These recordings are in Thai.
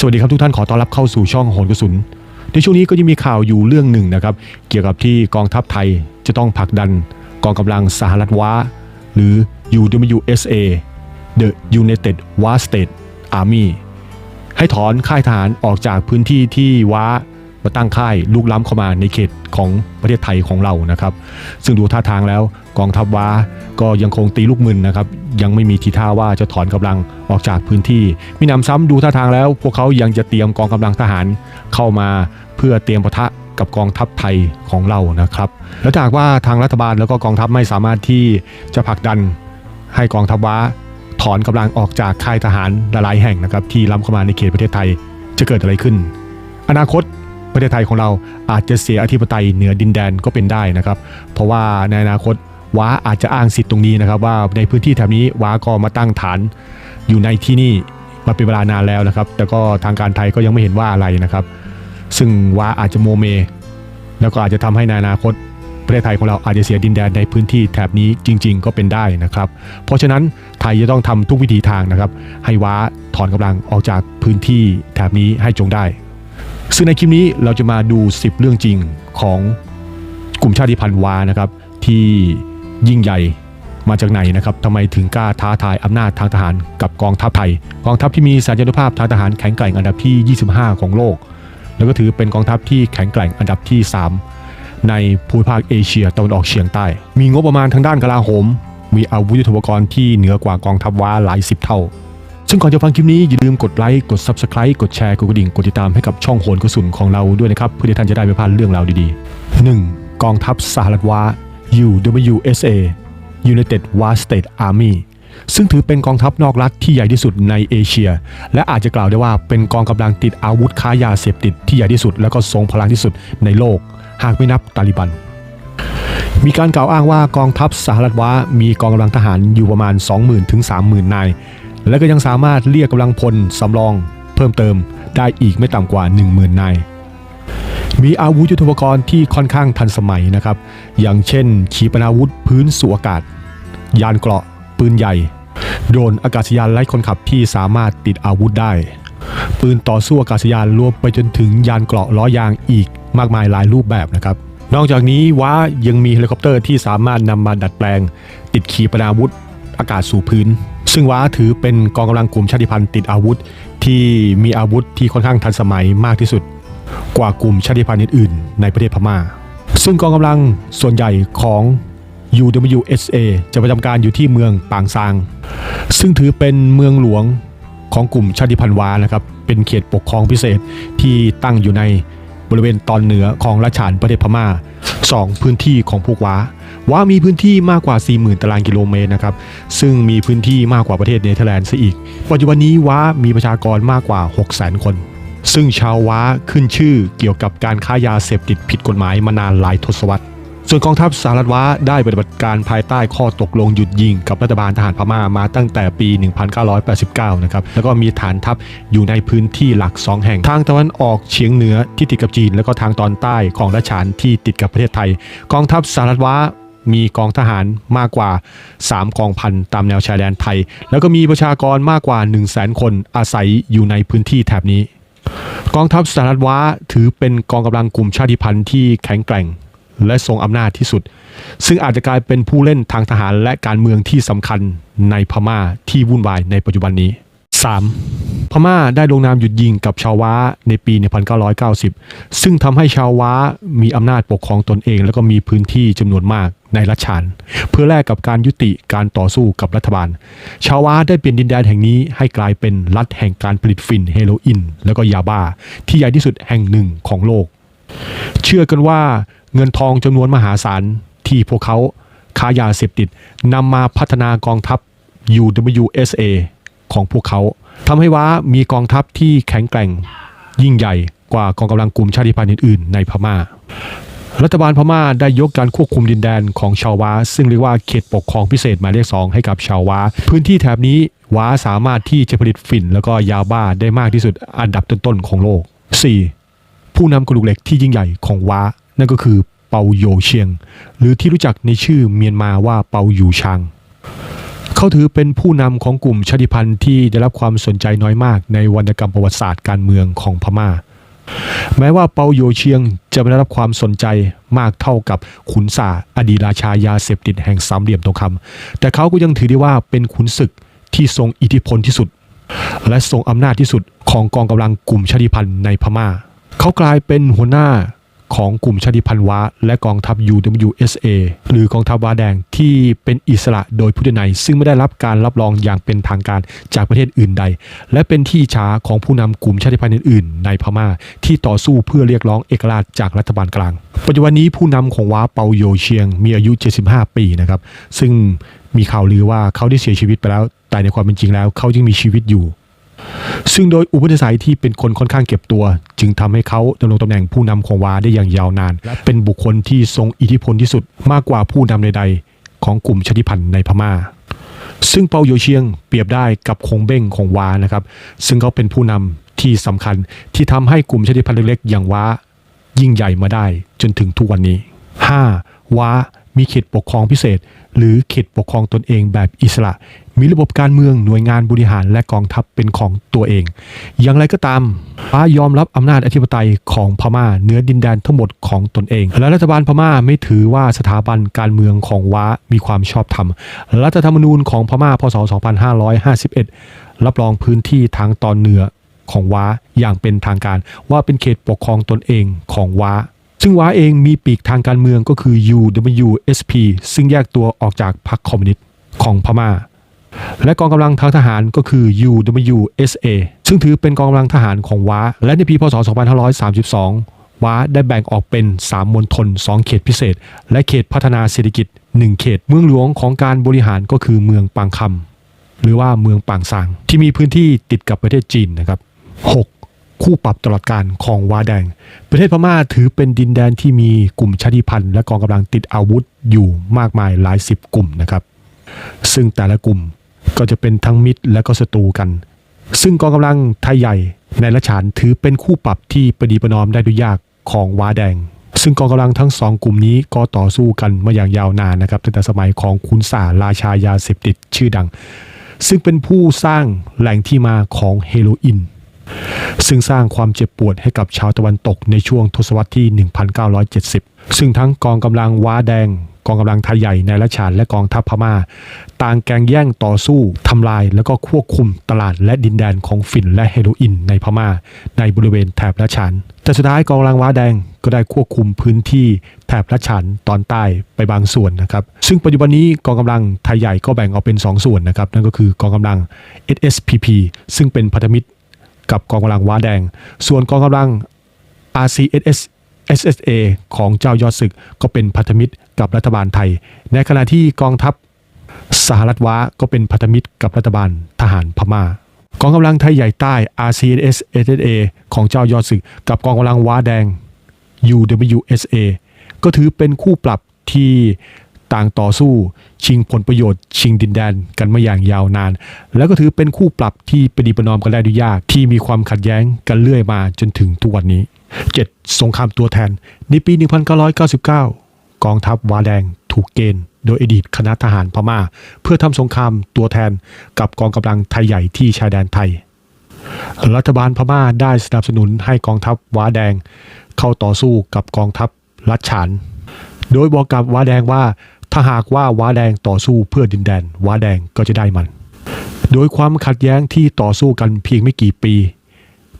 สวัสดีครับทุกท่านขอต้อนรับเข้าสู่ช่องโหนกระสุน ในช่วงนี้ก็จะมีข่าวอยู่เรื่องหนึ่งนะครับ เกี่ยวกับที่กองทัพไทยจะต้องผลักดันกองกำลังสหรัฐว้า หรือ UWSA The United War State Army ให้ถอนค่ายทหารออกจากพื้นที่ที่ว้า มาตั้งค่ายลุกล้ำเข้ามาในเขตของประเทศไทยของเรานะครับ ซึ่งดูท่าทางแล้วกองทัพว้าก็ยังคงตีลูกมึนนะครับ ยังไม่มีทีท่าว่าจะถอนกำลังออกจากพื้นที่มีหนำซ้ำดูท่าทางแล้ว พวกเขายังจะเตรียมกองกำลังทหารเข้ามาเพื่อเตรียมปะทะกับกองทัพไทยของเรานะครับ แล้วถ้ากว่าทางรัฐบาลแล้วก็กองทัพไม่สามารถที่จะผลักดันให้กองทัพว้าถอนกำลังออกจากค่ายทหารหลายแห่งนะครับที่ล้ำเข้ามาในเขตประเทศไทยจะเกิดอะไรขึ้น อนาคต ประเทศไทยของเราอาจจะเสียอธิปไตยเหนือดินแดนก็เป็นได้นะครับ เพราะว่าในอนาคตว้าอาจจะอ้างสิทธิ์ตรงนี้นะครับ ว่าในพื้นที่แถบนี้ว้าก็มาตั้งฐานอยู่ในที่นี่มาเป็นเวลานานแล้วนะครับ แต่ก็ทางการไทยก็ยังไม่เห็นว่าอะไรนะครับ ซึ่งว้าอาจจะโมเม แล้วก็อาจจะทำให้ในอนาคตประเทศไทยของเราอาจจะเสียดินแดนในพื้นที่แถบนี้จริง ๆ ก็เป็นได้นะครับ เพราะฉะนั้นไทยจะต้องทำทุกวิธีทางนะครับ ให้ว้าถอนกำลังออกจากพื้นที่แถบนี้ให้จงได้ ซึ่งในคลิปนี้เราจะมาดู 10 เรื่องจริงของกลุ่มชาติพันธุ์วานะครับ ที่ยิ่งใหญ่มาจากไหนนะครับทำไมถึงกล้าท้าทายอำนาจทางทหารกับกองทัพไทย กองทัพที่มีสัญญานุภาพทางทหารแข็งแกร่งอันดับที่ 25 ของโลก แล้วก็ถือเป็นกองทัพที่แข็งแกร่งอันดับที่ 3 ในภูมิภาคเอเชียตะวันออกเฉียงใต้ มีงบประมาณทางด้านกลาโหม มีอาวุธยุทโธปกรณ์ที่เหนือกว่ากองทัพว้าหลายสิบเท่า ซึ่งก่อนจะฟังคลิปนี้อย่าลืมกดไลค์กด Subscribe กดแชร์กดกระดิ่งกดติดตามให้กับช่องโหนกระสุนของเราด้วยนะครับ เพื่อที่ท่านจะได้ไม่พลาดเรื่องราวดีๆ 1. กองทัพสหรัฐวา UWSA United War State Army ซึ่งถือเป็นกองทัพนอกรัฐที่ใหญ่ที่สุดในเอเชีย และอาจจะกล่าวได้ว่าเป็นกองกำลังติดอาวุธค้ายาเสพติดที่ใหญ่ที่สุด และก็ทรงพลังที่สุดในโลก หากไม่นับตาลิบัน มีการกล่าวอ้างว่ากองทัพสหรัฐวามีกองกำลังทหารอยู่ประมาณ 20,000ถึง30,000นาย และก็ยังสามารถเรียกกำลังพลสำรอง เพิ่มเติมได้อีกไม่ต่ำกว่า 10,000นายมีอาวุธยุทโธปกรณ์ที่ค่อนข้างทันสมัยนะครับ อย่างเช่น ขีปนาวุธพื้นสู่อากาศ ยานเกราะ ปืนใหญ่ โดรนอากาศยานไร้คนขับที่สามารถติดอาวุธได้ ปืนต่อสู้อากาศยานรวมไปจนถึงยานเกราะล้อยางอีกมากมายหลายรูปแบบนะครับ นอกจากนี้ว้ายังมีเฮลิคอปเตอร์ที่สามารถนำมาดัดแปลง ติดขีปนาวุธอากาศสู่พื้น ซึ่งว้าถือเป็นกองกำลังกลุ่มชาติพันธุ์ติดอาวุธ ที่มีอาวุธที่ค่อนข้างทันสมัยมากที่สุด กว่ากลุ่มชาติพันธุ์อื่นๆ ในประเทศพม่า ซึ่งกองกำลังส่วนใหญ่ของ UWSA จะประจำการอยู่ที่เมืองปางซาง ซึ่งถือเป็นเมืองหลวงของกลุ่มชาติพันธุ์วานะครับ เป็นเขตปกครองพิเศษที่ตั้งอยู่ในบริเวณตอนเหนือของราชานประเทศพม่า 2 พื้นที่ของพวกว้า ว้ามีพื้นที่มากกว่า 40,000 ตารางกิโลเมตรนะครับ ซึ่งมีพื้นที่มากกว่าประเทศเนเธอร์แลนด์ซะอีก ปัจจุบันนี้ว้ามีประชากรมากกว่า 600,000 คน ซึ่งชาวว้าขึ้นชื่อเกี่ยวกับการค้ายาเสพติดผิดกฎหมายมานานหลายทศวรรษ ส่วนกองทัพสหรัฐว้าได้ปฏิบัติการภายใต้ข้อตกลงหยุดยิง กับรัฐบาลทหารพม่ามาตั้งแต่ปี 1989 นะครับ แล้วก็มีฐานทัพอยู่ในพื้นที่หลัก 2 แห่ง ทางตะวันออกเฉียงเหนือที่ติดกับจีน แล้วก็ทางตอนใต้ของราชานที่ติดกับประเทศไทย กองทัพสหรัฐว้า มีกองทหารมากกว่า 3 กองพันตามแนวชายแดนไทย แล้วก็มีประชากรมากกว่า 1 0 0 0 0แสนคนอาศัยอยู่ในพื้นที่แถบนี้ กองทัพสหรัฐว้าถือเป็นกองกำลังกลุ่มชาติพันธุ์ที่แข็งแกร่งและทรงอำนาจที่สุด ซึ่งอาจจะกลายเป็นผู้เล่นทางทหารและการเมืองที่สำคัญในพม่าที่วุ่นวายในปัจจุบันนี้ 3. พม่าได้ลงนามหยุดยิงกับชาวว้าในปี 1990 ซึ่งทำให้ชาวว้ามีอำนาจปกครองตนเอง แล้วก็มีพื้นที่จำนวนมากในรัชชานเพื่อแลกกับการยุติการต่อสู้กับรัฐบาล ชาวว้าได้เปลี่ยนดินแดนแห่งนี้ให้กลายเป็นรัฐแห่งการผลิตฝิ่นเฮโรอีนแล้วก็ยาบ้า ที่ใหญ่ที่สุดแห่งหนึ่งของโลก เชื่อกันว่าเงินทองจำนวนมหาศาลที่พวกเขาค้ายาเสพติดนำมาพัฒนากองทัพ UWSA ของพวกเขาทำให้ว้ามีกองทัพที่แข็งแกร่งยิ่งใหญ่กว่ากองกำลังกลุ่มชาติพันธุ์อื่นๆ ในพม่า รัฐบาลพม่าได้ยกการควบคุมดินแดนของชาวว้า ซึ่งเรียกว่าเขตปกครองพิเศษหมายเลขสองให้กับชาวว้า พื้นที่แถบนี้ว้าสามารถที่จะผลิตฝิ่น แล้วก็ยาบ้าได้มากที่สุดอันดับต้นๆของโลก 4. ผู้นำกระดูกเหล็กที่ยิ่งใหญ่ของว้า นั่นก็คือเปาโยเชียง หรือที่รู้จักในชื่อเมียนมาว่าเปาอยู่ชาง เขาถือเป็นผู้นำของกลุ่มชาติพันธุ์ที่ได้รับความสนใจน้อยมากในวรรณกรรมประวัติศาสตร์การเมืองของพม่า แม้ว่าเปาโยเชียงจะไม่ได้รับความสนใจมากเท่ากับขุนสาอดีราชายาเสพติดแห่งสามเหลี่ยมทองคำแต่เขาก็ยังถือได้ว่าเป็นขุนศึกที่ทรงอิทธิพลที่สุด และทรงอำนาจที่สุดของกองกำลังกลุ่มชาติพันธุ์ในพม่า เขากลายเป็นหัวหน้า ของกลุ่มชาติพันธุ์ว้าและกองทัพ UWSA หรือกองทัพว้าแดงที่เป็นอิสระโดยผู้ใดในซึ่งไม่ได้รับการรับรองอย่างเป็นทางการจากประเทศอื่นใด และเป็นที่ช้าของผู้นำกลุ่มชาติพันธุ์อื่นๆ ในพม่าที่ต่อสู้เพื่อเรียกร้องเอกราชจากรัฐบาลกลาง ปัจจุบันนี้ผู้นำของว้าเปาโยเชียง มีอายุ 75 ปีนะครับซึ่งมีข่าวลือว่าเขาได้เสียชีวิตไปแล้ว แต่ในความเป็นจริงแล้ว เขายังมีชีวิตอยู่ ซึ่งโดยอุปนิสัยที่เป็นคนค่อนข้างเก็บตัว จึงทำให้เขาดำรงตำแหน่งผู้นำของวาได้อย่างยาวนาน และเป็นบุคคลที่ทรงอิทธิพลที่สุดมากกว่าผู้นำใดๆ ของกลุ่มชาติพันธุ์ในพม่า ซึ่งเปาโยเชียงเปรียบได้กับคงเบ้งของวานะครับ ซึ่งเขาเป็นผู้นำที่สำคัญที่ทำให้กลุ่มชาติพันธุ์เล็กๆอย่างวายิ่งใหญ่มาได้จนถึงทุกวันนี้ 5. ว้ามีเขตปกครองพิเศษ หรือเขตปกครองตนเองแบบอิสระ มีระบบการเมืองหน่วยงานบริหารและกองทัพเป็นของตัวเอง อย่างไรก็ตามว้ายอมรับอำนาจอธิปไตยของพม่าเหนือดินแดนทั้งหมดของตนเอง และรัฐบาลพม่าไม่ถือว่าสถาบันการเมืองของว้ามีความชอบธรรม รัฐธรรมนูญของพม่าพศ 2551 รับรองพื้นที่ทางตอนเหนือของว้าอย่างเป็นทางการว่าเป็นเขตปกครองตนเองของว้าซึ่งว้าเองมีปีกทางการเมืองก็คือ UWSP ซึ่งแยกตัวออกจากพรรคคอมมิวนิสต์ของพม่า และกองกำลังทางทหารก็คือ UWSA ซึ่งถือเป็นกองกำลังทหารของว้า และในปีพศ 2532 ว้าได้แบ่งออกเป็น 3 มณฑล 2 เขตพิเศษ และเขตพัฒนาเศรษฐกิจ 1 เขต เมืองหลวงของการบริหารก็คือเมืองปางคำหรือว่าเมืองปางซาง ที่มีพื้นที่ติดกับประเทศจีนนะครับ 6. คู่ปรับตลอดการของวาแดง ประเทศพม่าถือเป็นดินแดนที่มีกลุ่มชาติพันธุ์ และกองกำลังติดอาวุธอยู่มากมายหลายสิบกลุ่มนะครับ ซึ่งแต่ละกลุ่ม ก็จะเป็นทั้งมิตรและก็ศัตรูกัน ซึ่งกองกำลังไทยใหญ่ในละฉานถือเป็นคู่ปรับที่ประดีประนอมได้ด้วยยากของว้าแดง ซึ่งกองกำลังทั้งสองกลุ่มนี้ก็ต่อสู้กันมาอย่างยาวนานนะครับตั้งแต่สมัยของคุณสาราชายาเสพติดชื่อดัง ซึ่งเป็นผู้สร้างแหล่งที่มาของเฮโรอีนซึ่งสร้างความเจ็บปวดให้กับชาวตะวันตกในช่วงทศวรรษที่ 1970 ซึ่งทั้งกองกำลังว้าแดง กองกำลังไทยใหญ่ในละชานและกองทัพพม่า ต่างแกงแย่งต่อสู้ทำลาย แล้วก็ควบคุมตลาดและดินแดนของฝิ่นและเฮโรอีนในพม่า ในบริเวณแถบละชานแต่สุดท้ายกองกำลังว้าแดงก็ได้ควบคุมพื้นที่แถบละชานตอนใต้ไปบางส่วนนะครับ ซึ่งปัจจุบันนี้กองกำลังไทยใหญ่ก็แบ่งออกเป็นสองส่วนนะครับนั่นก็คือกองกำลัง SSPP ซึ่งเป็นพันธมิตรกับกองกำลังว้าแดง ส่วนกองกำลัง RCSS SSA ของเจ้ายอดศึกก็เป็นพันธมิตรกับรัฐบาลไทย ในขณะที่กองทัพสหรัฐว้าก็เป็นพันธมิตรกับรัฐบาลทหารพม่ากองกำลังไทยใหญ่ใต้ RCS SSA ของเจ้ายอดศึก กับกองกำลังว้าแดง UWSA ก็ถือเป็นคู่ปรับที่ต่างต่อสู้ชิงผลประโยชน์ชิงดินแดนกันมาอย่างยาวนาน แล้วก็ถือเป็นคู่ปรับที่ประดีประนอมกันได้ด้วยยากที่มีความขัดแย้งกันเรื่อยมาจนถึงทุกวันนี้ 7. สงครามตัวแทน ในปี 1999 กองทัพวาแดงถูกเกณฑ์โดยอดีตคณะทหารพม่า เพื่อทำสงครามตัวแทนกับกองกำลังไทยใหญ่ที่ชายแดนไทย รัฐบาลพม่าได้สนับสนุนให้กองทัพว้าแดง เข้าต่อสู้กับกองทัพลัดฉาน โดยบอกกับว้าแดงว่าถ้าหากว่าว้าแดงต่อสู้เพื่อดินแดนว้าแดงก็จะได้มัน โดยความขัดแย้งที่ต่อสู้กันเพียงไม่กี่ปี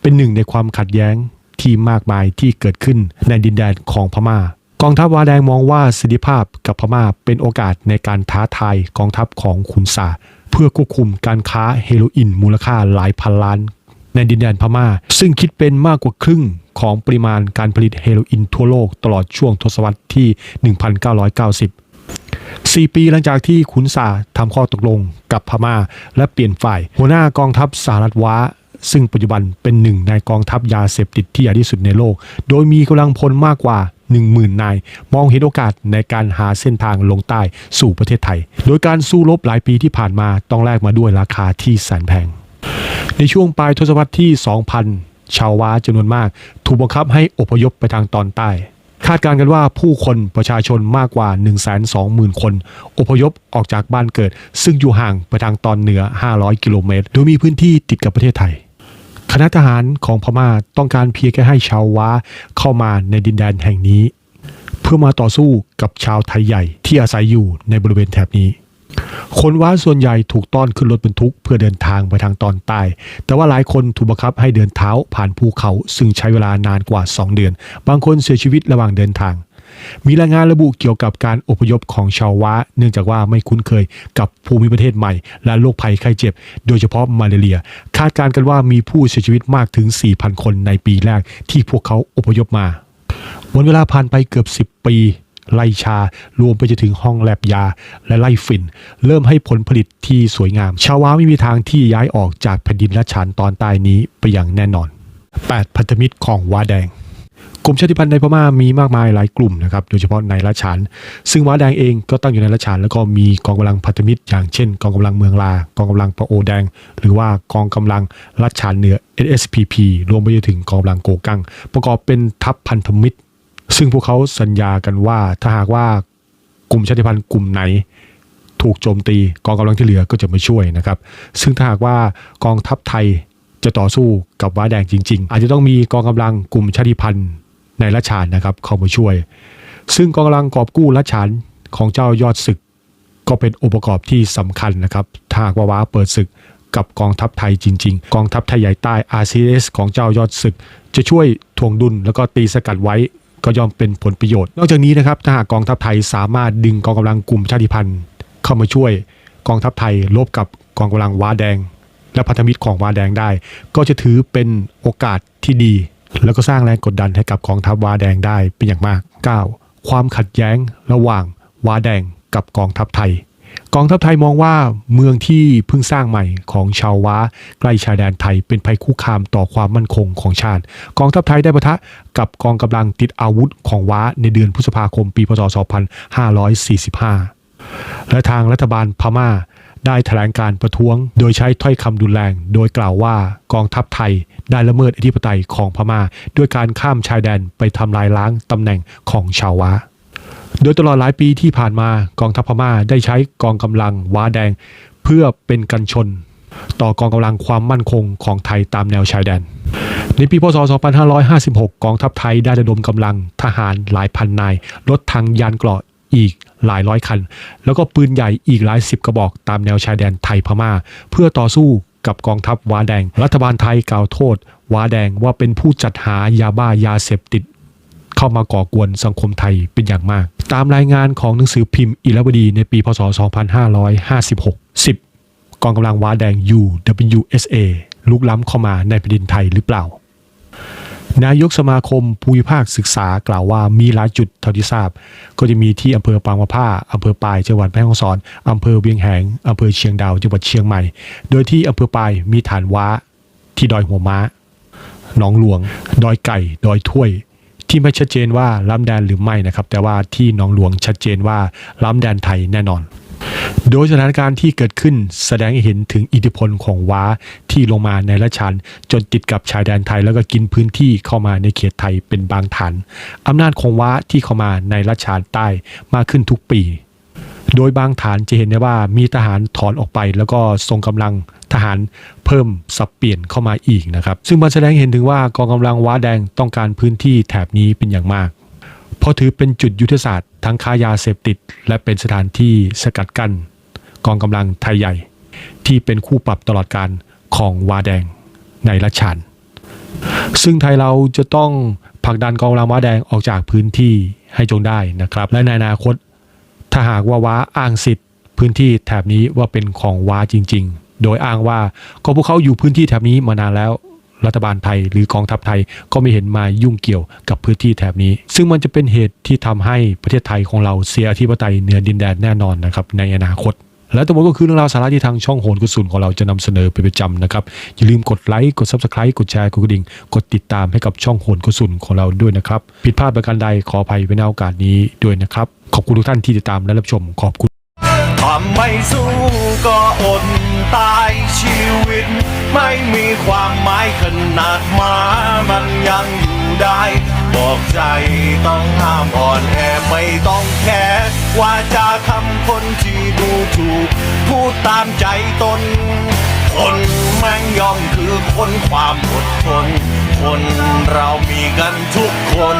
เป็นหนึ่งในความขัดแย้ง ที่มากมายที่เกิดขึ้นในดินแดนของพม่า กองทัพวาแดงมองว่าสิทธิภาพกับพม่าเป็นโอกาสในการท้าทายกองทัพของขุนสาเพื่อควบคุมการค้าเฮโรอีนมูลค่าหลายพันล้าน ในดินแดนพม่า ซึ่งคิดเป็นมากกว่าครึ่งของปริมาณการผลิตเฮโรอีนทั่วโลกตลอดช่วงทศวรรษที่ 1990 4 ปีหลังจากที่ขุนสาทำข้อตกลงกับพม่า และเปลี่ยนฝ่าย หัวหน้ากองทัพสหรัฐว้า ซึ่งปัจจุบันเป็นหนึ่งในกองทัพยาเสพติดที่ใหญ่ที่สุดในโลก โดยมีกำลังพลมากกว่า 10,000 นาย มองเห็นโอกาสในการหาเส้นทางลงใต้สู่ประเทศไทย โดยการสู้รบหลายปีที่ผ่านมาต้องแลกมาด้วยราคาที่แสนแพง ในช่วงปลายทศวรรษที่ 2000 ชาวว้าจำนวนมาก ถูกบังคับให้อพยพไปทางตอนใต้คาดการณ์กันว่าผู้คนประชาชนมากกว่า 120,000 คน อพยพออกจากบ้านเกิด ซึ่งอยู่ห่างไปทางตอนเหนือ 500 กิโลเมตร โดยมีพื้นที่ติดกับประเทศไทย ณะทหารของพม่าต้องการเพียงแค่ให้ชาวว้าเข้ามาในดินแดนแห่งนี้ เพื่อมาต่อสู้กับชาวไทยใหญ่ที่อาศัยอยู่ในบริเวณแถบนี้ คนว้าส่วนใหญ่ถูกต้อนขึ้นรถบรรทุกเพื่อเดินทางไปทางตอนใต้ แต่ว่าหลายคนถูกบังคับให้เดินเท้าผ่านภูเขา ซึ่งใช้เวลานานกว่า 2 เดือน บางคนเสียชีวิตระหว่างเดินทาง มีรายงานระบุเกี่ยวกับการอพยพของชาวว้าเนื่องจากว่าไม่คุ้นเคยกับภูมิประเทศใหม่ และโรคภัยไข้เจ็บ โดยเฉพาะมาเลเรีย คาดการณ์กันว่ามีผู้เสียชีวิตมากถึง 4,000 คนในปีแรกที่พวกเขาอพยพมา วันเวลาผ่านไปเกือบ 10 ปีไล่ชารวมไปจนถึงห้องแลบยา และไล่ฝิ่น เริ่มให้ผลผลิตที่สวยงาม ชาวว้าไม่มีทางที่ย้ายออกจากแผ่นดินและชานตอนใต้นี้ไปอย่างแน่นอน 8 พันธมิตรของว้าแดง กลุ่มชาติพันธุ์ในพม่ามีมากมายหลายกลุ่มนะครับโดยเฉพาะในละชานซึ่งว้าแดงเองก็ตั้งอยู่ในละชานแล้วก็มีกองกำลังพันธมิตร อย่างเช่น กองกำลังเมืองลากองกำลังปะโอแดง หรือว่ากองกำลังละชานเหนือ SSPP รวมไปจนถึงกองกำลังโกกัง ประกอบเป็นทัพพันธมิตร ซึ่งพวกเขาสัญญากันว่าถ้าหากว่ากลุ่มชาติพันธุ์กลุ่มไหนถูกโจมตีกองกำลังที่เหลือก็จะมาช่วยนะครับ ซึ่งถ้าหากว่ากองทัพไทยจะต่อสู้กับว้าแดงจริง ๆ อาจจะต้องมีกองกำลังกลุ่มชาติพันธุ์ ในละชานนะครับเข้ามาช่วย ซึ่งกองกำลังกอบกู้ละชานของเจ้ายอดศึก ก็เป็นองค์ประกอบที่สำคัญนะครับถ้าว่าว้าเปิดศึกกับกองทัพไทยจริง ๆ กองทัพไทยใหญ่ใต้ RCS ของเจ้ายอดศึก จะช่วยทวงดุลแล้วก็ตีสกัดไว้ก็ย่อมเป็นผลประโยชน์ นอกจากนี้นะครับถ้าหากกองทัพไทยสามารถดึงกองกำลังกลุ่มชาติพันธุ์ เข้ามาช่วยกองทัพไทยลบกับกองกำลังว้าแดง และพันธมิตรของว้าแดงได้ ก็จะถือเป็นโอกาสที่ดี แล้วก็สร้างแรงกดดันให้กับกองทัพว้าแดงได้เป็นอย่างมาก 9. ความขัดแย้งระหว่างว้าแดงกับกองทัพไทย กองทัพไทยมองว่าเมืองที่เพิ่งสร้างใหม่ของชาวว้าใกล้ชายแดนไทยเป็นภัยคุกคามต่อความมั่นคงของชาติ กองทัพไทยได้ปะทะกับกองกำลังติดอาวุธของว้าในเดือนพฤษภาคมปีพศ 2545 และทางรัฐบาลพม่า ได้แถลงการประท้วง โดยใช้ถ้อยคำรุนแรง โดยกล่าวว่ากองทัพไทยได้ละเมิดอธิปไตยของพม่า ด้วยการข้ามชายแดนไปทำลายล้างตำแหน่งของชาวว้าโดยตลอดหลายปีที่ผ่านมากองทัพพม่าได้ใช้กองกำลังว้าแดง เพื่อเป็นกันชน ต่อกองกำลังความมั่นคงของไทยตามแนวชายแดน ในปีพศ 2556 กองทัพไทยได้ระดมกำลังทหารหลายพันนายรถถังยานเกราะ อีกหลายร้อยคัน แล้วก็ปืนใหญ่อีกหลายสิบกระบอกตามแนวชายแดนไทยพม่า เพื่อต่อสู้กับกองทัพว้าแดง รัฐบาลไทยกล่าวโทษว้าแดงว่าเป็นผู้จัดหายาบ้ายาเสพติด เข้ามาก่อกวนสังคมไทยเป็นอย่างมาก ตามรายงานของหนังสือพิมพ์อิรวดีในปีพศ 2556 10 กองกำลังว้าแดง UWSA ลุกล้ำเข้ามาในแผ่นดินไทยหรือเปล่า นายกสมาคมภูมิภาคศึกษากล่าวว่ามีหลายจุดเท่าที่ทราบ ก็จะมีที่อำเภอปางมะผ้าอำเภอปายจังหวัดแม่ฮ่องสอนอำเภอเวียงแหงอำเภอเชียงดาวจังหวัดเชียงใหม่ โดยที่อำเภอปายมีฐานว้า ที่ดอยหัวม้าหนองหลวง ดอยไก่ ดอยถ้วย ที่ไม่ชัดเจนว่าล้ำแดนหรือไม่นะครับ แต่ว่าที่หนองหลวงชัดเจนว่าล้ำแดนไทยแน่นอน โดยสถานการณ์ที่เกิดขึ้นแสดงให้เห็นถึงอิทธิพลของว้าที่ลงมาในละชัน จนติดกับชายแดนไทยแล้วก็กินพื้นที่เข้ามาในเขตไทยเป็นบางฐานอำนาจของว้าที่เข้ามาในละชานใต้มากขึ้นทุกปี โดยบางฐานจะเห็นได้ว่ามีทหารถอนออกไป แล้วก็ส่งกำลังทหารเพิ่มสับเปลี่ยนเข้ามาอีกนะครับ ซึ่งมันแสดงเห็นถึงว่ากองกำลังว้าแดงต้องการพื้นที่แถบนี้เป็นอย่างมาก เพราะถือเป็นจุดยุทธศาสตร์ทั้งค้ายาเสพติด และเป็นสถานที่สกัดกั้นกองกำลังไทยใหญ่ ที่เป็นคู่ปรับตลอดการของวาแดงในละชานซึ่งไทยเราจะต้องผลักดันกองกำลังว้าแดงออกจากพื้นที่ให้จงได้นะครับ และในอนาคต ถ้าหากว่าว้าอ้างสิทธิ์พื้นที่แถบนี้ว่าเป็นของว้าจริง ๆ โดยอ้างว่าก็พวกเขาอยู่พื้นที่แถบนี้มานานแล้ว รัฐบาลไทย หรือกองทัพไทยก็ไม่เห็นมายุ่งเกี่ยวกับพื้นที่แถบนี้ ซึ่งมันจะเป็นเหตุที่ทำให้ประเทศไทยของเราเสียอธิปไตยเหนือดินแดนแน่นอนนะครับในอนาคตและทั้งหมดก็คือเรื่องราวสาระที่ทางช่องโหนกระสุนของเราจะนำเสนอเป็นประจำนะครับ อย่าลืมกดไลค์ กด Subscribe กดแชร์ กดกระดิ่ง กดติดตามให้กับช่องโหนกระสุนของเราด้วยนะครับ ผิดพลาดประการใดขออภัยไว้ในโอกาสนี้ด้วยนะครับ ขอบคุณทุกท่านที่ติดตามและรับชม ขอบคุณ ไม่สู้ก็อดตายชีวิต ไม่มีความหมายขนาดมามันยังอยู่ได้ บอกใจต้องห้ามอ่อนแอไม่ต้องแคร์ว่าจะคำคนที่ดูถูก พูดตามใจตน คนแม่งย่อมคือคนความอดทน คนเรามีกันทุกคน